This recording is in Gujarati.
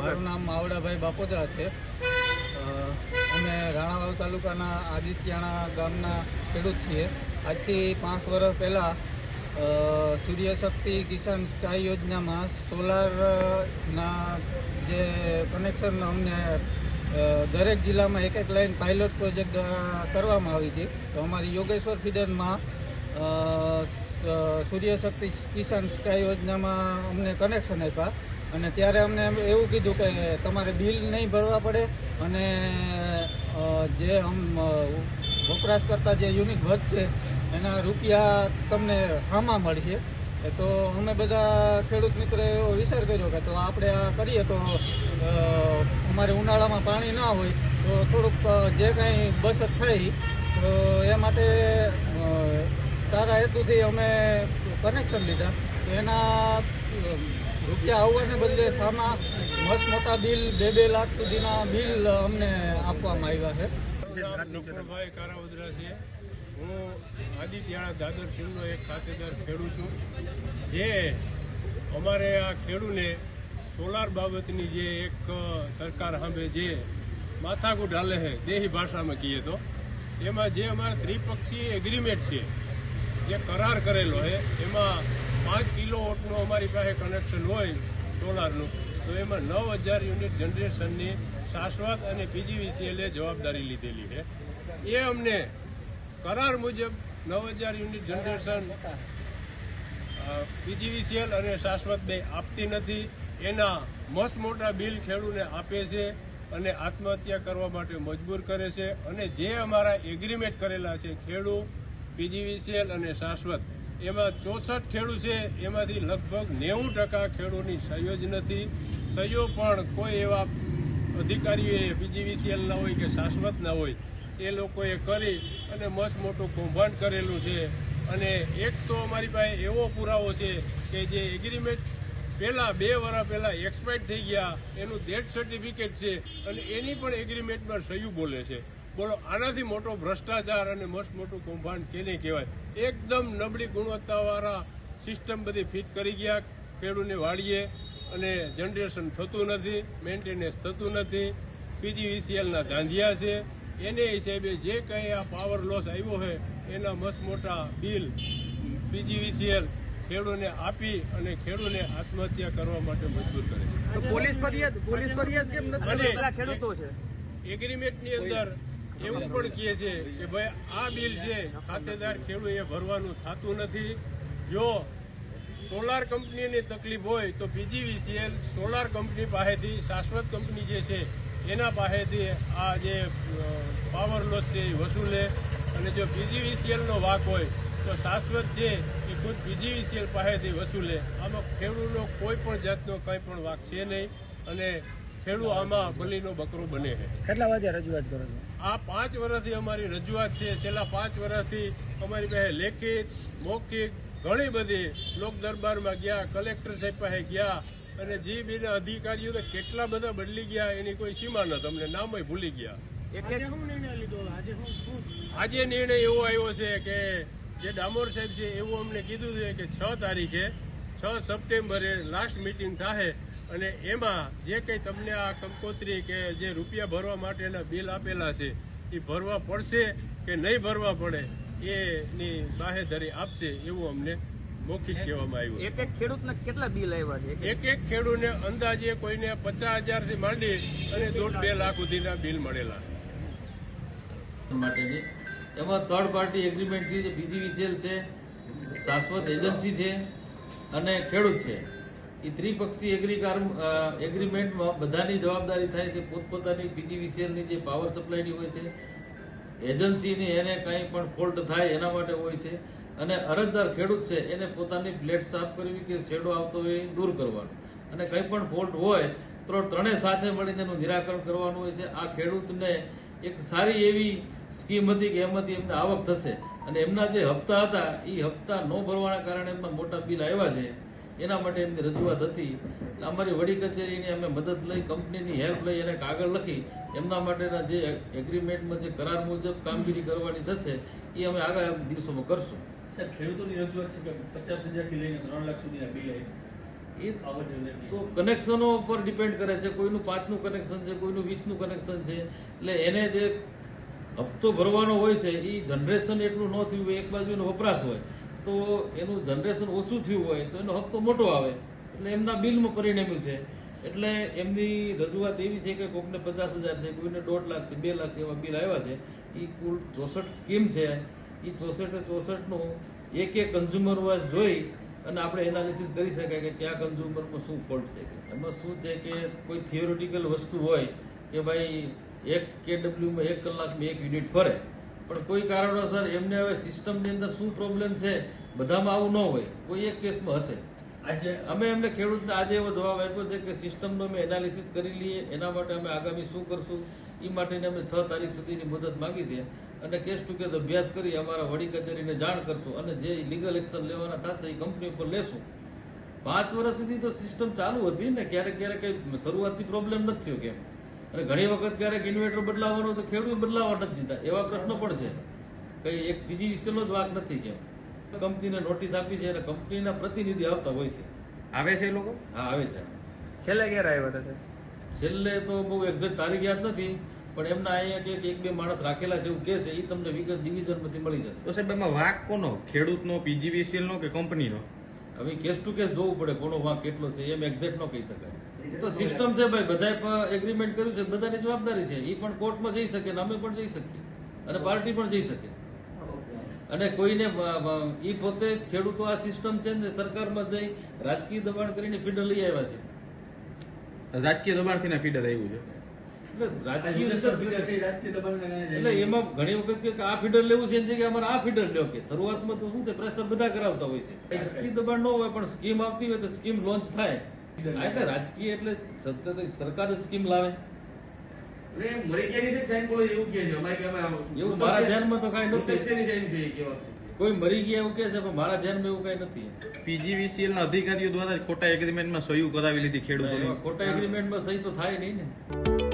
મારું નામ માવડાભાઈ બાપોદરા છે. અમે રાણાવાવ તાલુકાના આદિત્યાણા ગામના ખેડૂત છીએ. આજથી પાંચ વર્ષ પહેલાં સૂર્યશક્તિ કિસાન સ્કાય યોજનામાં સોલારના જે કનેક્શન અમને દરેક જિલ્લામાં એક એક લાઈન પાયલોટ પ્રોજેક્ટ કરવામાં આવી હતી. તો અમારી યોગેશ્વર ફીડરમાં સૂર્યશક્તિ કિસાન સ્કાય યોજનામાં અમને કનેક્શન આપ્યા. અને ત્યારે અમને એવું કીધું કે તમારે બિલ નહીં ભરવા પડે અને જે આમ વપરાશકર્તા વપરાશ કરતા જે યુનિટ વધશે એના રૂપિયા તમને હામાં મળશે. તો અમે બધા ખેડૂત મિત્રોએ એવો વિચાર કર્યો કે તો આપણે આ કરીએ તો અમારે ઉનાળામાં પાણી ના હોય, તો થોડુંક જે કાંઈ બચત થઈ તો એ માટે સારા હેતુથી અમે કનેક્શન લીધા. એના રૂપિયા આવવાને બદલે સામા મસ્ત મોટા બિલ, બે બે લાખ સુધીના બિલ અમને આપવામાં આવ્યા છે. નકુલભાઈ કારાવદરા છે. હું આદિત્યાણા દાદર સિંહનો એક ખાતેદાર ખેડૂત છું. જે અમારે આ ખેડૂને સોલાર બાબતની જે એક સરકાર સામે જે માથાકૂટ હાલે છે, દેહી ભાષામાં કહીએ તો, એમાં જે અમારા ત્રિપક્ષી એગ્રીમેન્ટ છે જે કરાર કરેલો છે, એમાં પાંચ કિલો વોટનું અમારી પાસે કનેક્શન હોય સોલારનું તો એમાં નવ હજાર યુનિટ જનરેશનની શાશ્વત અને પીજીવીસીએલે જવાબદારી લીધેલી છે. એ અમને કરાર મુજબ નવ હજાર યુનિટ જનરેશન પીજીવીસીએલ અને શાશ્વત બે આપતી નથી. એના મસ્ત મોટા બિલ ખેડૂને આપે છે અને આત્મહત્યા કરવા માટે મજબૂર કરે છે. અને જે અમારા એગ્રીમેન્ટ કરેલા છે ખેડૂ પીજીવીસીએલ અને શાશ્વત. એમાં ચોસઠ ખેડૂત છે, એમાંથી લગભગ નેવું ટકા ખેડૂની સહયો જ નથી. સહયો પણ કોઈ એવા અધિકારીઓએ પીજીવીસીએલના હોય કે શાશ્વતના હોય, એ લોકોએ કરી અને મસ્ત મોટું કૌભાંડ કરેલું છે. અને એક તો અમારી પાસે એવો પુરાવો છે કે જે એગ્રીમેન્ટ પહેલાં બે વર્ષ પહેલાં એક્સપાયર થઈ ગયા, એનું ડેથ સર્ટિફિકેટ છે અને એની પણ એગ્રીમેન્ટમાં સહયું બોલે છે. બોલો આનાથી મોટો ભ્રષ્ટાચાર અને મસ્ત મોટું કૌભાંડ કેને કહેવાય? એકદમ નબળી ગુણવત્તાવાળા સિસ્ટમ બધી ફિટ કરી ગયા ખેડૂતને વાળીએ અને જનરેશન થતું નથી મેન્ટેનન્સ થતું નથી. પીજીવીસીએલના ધાંધિયા છે. એને હિસાબે જે કંઈ આ પાવર લોસ આવ્યો છે એના મસ્ત મોટા બિલ પીજીવીસીએલ ખેડૂને આપી અને ખેડૂને આત્મહત્યા કરવા માટે મજબૂર કરે છે. પોલીસ ફરિયાદ પોલીસ ફરિયાદ કેમ નથી? અને ખેડૂતો છે? એગ્રીમેન્ટની અંદર એવું પણ કહે છે કે ભાઈ, આ બિલ છે, ખાતેદાર ખેડૂએ ભરવાનું થતું નથી. જો સોલાર કંપનીની તકલીફ હોય તો પીજીવીસીએલ સોલાર કંપની પાસેથી શાશ્વત કંપની જે છે, એના પાસેથી આ જે પાવર લોસ છે એ વસૂલે. અને જો પીજીવીસીએલનો વાક હોય તો શાશ્વત છે એ ખુદ પીજીવીસીએલ પાસેથી વસૂલે. આમાં ખેડૂતનો કોઈ પણ જાતનો કંઈ પણ વાક છે નહીં. અને ખેડૂત આમાં બલીનો બકરો બને છે. કેટલા વાગે રજૂઆત કરો છો? આ પાંચ વર્ષથી અમારી રજૂઆત છે. છેલ્લા પાંચ વર્ષથી અમારી પાસે લેખિત મૌખિક ઘણી બધી લોક દરબારમાં ગયા કલેક્ટર સાહેબ પાસે ગયા અને જે બીજા અધિકારીઓ તો કેટલા બધા બદલી ગયા એની કોઈ સીમા ન તમને નામય ભૂલી ગયા. આજે નિર્ણય એવો આવ્યો છે કે જે ડામોર સાહેબ છે એવું અમને કીધું છે કે છ તારીખે છ સપ્ટેમ્બરે લાસ્ટ મિટિંગ થાય અને એમાં જે કંઈ તમને આ કંકોત્રી કે જે રૂપિયા ભરવા માટેના બિલ આપેલા છે એ ભરવા પડશે કે નહીં ભરવા પડે એની બાહેધરી આપશે એવું અમને મૌખિક કહેવામાં આવ્યું. એક એક ખેડૂતને કેટલા બિલ આવ્યા છે? એક એક ખેડૂતને અંદાજે કોઈને પચાસ હજારથી માંડી અને દોઢ બે લાખ સુધીના બિલ મળેલા. એમાં થર્ડ પાર્ટી એગ્રીમેન્ટ છે જે પીજીવીસીએલ છે શાશ્વત એજન્સી છે અને ખેડૂત છે. એ ત્રિપક્ષી એગ્રીમેન્ટમાં બધાની જવાબદારી થાય છે. પોતપોતાની પીજીવીસીએલની જે પાવર સપ્લાયની હોય છે, એજન્સીની એને કંઈ પણ ફોલ્ટ થાય એના માટે હોય છે. અને અરજદાર ખેડૂત છે, એને પોતાની પ્લેટ સાફ કરવી કે શેડો આવતો હોય એ દૂર કરવાનો. અને કંઈ પણ ફોલ્ટ હોય, તો ત્રણેય સાથે મળીને એનું નિરાકરણ કરવાનું હોય છે. આ ખેડૂતને એક સારી એવી સ્કીમ હતી કે એમાંથી એમને આવક થશે. અને એમના જે હપ્તા હતા એ હપ્તા ન ભરવાના કારણે એમના મોટા બિલ આવ્યા છે. એના માટે એમની રજૂઆત હતી. એટલે અમારી વડી કચેરીની અમે મદદ લઈ કંપનીની હેલ્પ લઈ એને કાગળ લખી એમના માટેના જે એગ્રીમેન્ટમાં જે કરાર મુજબ કામગીરી કરવાની થશે એ અમે આગળ દિવસોમાં કરશું. સાહેબ ખેડૂતોની રજૂઆત છે કે પચાસ હજારથી લઈને ત્રણ લાખ સુધીના બિલ એ તો કનેક્શનો ઉપર ડિપેન્ડ કરે છે. કોઈનું પાંચનું કનેક્શન છે કોઈનું વીસનું કનેક્શન છે. એટલે એને જે હપ્તો ભરવાનો હોય છે એ જનરેશન એટલું ન થયું એક બાજુ એનો વપરાશ હોય. તો એનું જનરેશન ઓછું થયું હોય તો એનો હપ્તો મોટો આવે. એટલે એમના બિલમાં પરિણમ્યું છે. એટલે એમની રજૂઆત એવી છે કે કોકને પચાસ હજાર છે, કોઈને દોઢ લાખ છે, બે લાખ એવા બિલ આવ્યા છે. એ કુલ ચોસઠ સ્કીમ છે. એ ચોસઠે ચોસઠનું એક એક કન્ઝ્યુમર વાઇઝ જોઈ અને આપણે એનાલિસિસ કરી શકાય કે કયા કન્ઝ્યુમરમાં શું ફોલ્ટ છે. એમાં શું છે કે કોઈ થિયોરિટિકલ વસ્તુ હોય કે ભાઈ એક કેડબ્લ્યુમાં એક કલાકમાં એક યુનિટ ફરે. પણ કોઈ કારણોસર એમને હવે સિસ્ટમની અંદર શું પ્રોબ્લેમ છે બધામાં આવું ન હોય. કોઈ એક કેસમાં હશે. અમે એમને ખેડૂતને આજે એવો જવાબ આપ્યો છે કે સિસ્ટમનો અમે એનાલિસિસ કરી લઈએ એના માટે અમે આગામી શું કરશું એ માટેની અમે છ તારીખ સુધીની મુદત માંગી છે અને કેસ ટુ કેસ અભ્યાસ કરી અમારા વડી કચેરીને જાણ કરશું અને જે લીગલ એક્શન લેવાના થશે એ કંપની ઉપર લેશું. પાંચ વર્ષ સુધી તો સિસ્ટમ ચાલુ હતી ને ક્યારેક ક્યારેક કઈ શરૂઆતથી પ્રોબ્લેમ નથી થયો કેમ? અને ઘણી વખત ક્યારેક ઇન્વર્ટર બદલાવવાનો તો ખેડૂત બદલાવવા નથી દીધા. એવા પ્રશ્નો પણ છે. કઈ એક બીજી વિષયનો જ વાત નથી કેમ કંપનીને નોટિસ આપી છે અને કંપનીના પ્રતિનિધિ આવતા હોય છે. આવે છે એ લોકો? હા આવે છે. છેલ્લે ક્યારે આવ્યા હતા છેલ્લે તો બહુ એક્ઝેક્ટ તારીખ યાદ નથી પણ એમના અહીંયા કે એક બે માણસ રાખેલા છે એવું કે છે એ તમને વિગત ડિવિઝનમાંથી મળી જશે. તો સાહેબ એમાં વાક કોનો? ખેડૂતનો પીજીવીસીએલ નો કે કંપનીનો? હવે કેસ ટુ કેસ જોવું પડે કોનો વાંક કેટલો છે એમ એક્ઝેક્ટ ન કહી શકાય. તો સિસ્ટમ છે ભાઈ બધાએ એગ્રીમેન્ટ કર્યું છે બધાની જવાબદારી છે. એ પણ કોર્ટમાં જઈ શકે ને અમે પણ જઈ શકીએ. અને પાર્ટી પણ જઈ શકે. અને કોઈને એ પોતે ખેડૂતો આ સિસ્ટમ છે ને સરકારમાં જઈ રાજકીય દબાણ કરીને ફીડર લઈ આવ્યા છે. રાજકીય દબાણથી ના ફીડર આવ્યું છે. એટલે રાજકીય રીતે એટલે એમાં ઘણી વખત કે આ ફીડર લેવું છે એની જગ્યાએ અમારે આ ફીડર લેવો કે શરૂઆતમાં તો શું છે પ્રેશર બધા કરાવતા હોય છે. શક્તિ દબાણ ન હોય પણ સ્કીમ આવતી હોય તો સ્કીમ લોન્ચ થાય. એટલે રાજકીય એટલે સરકાર સ્કીમ લાવે. એવું મારા ધ્યાનમાં તો કાંઈ નથી. કોઈ મરી ગયા એવું કે છે પણ મારા ધ્યાનમાં એવું કઈ નથી. પીજીવીસીએલ ના અધિકારીઓ દ્વારા ખોટા એગ્રીમેન્ટમાં સહી કરાવી લીધી ખેડૂતો ખોટા એગ્રીમેન્ટમાં સહી તો થાય નહીં ને.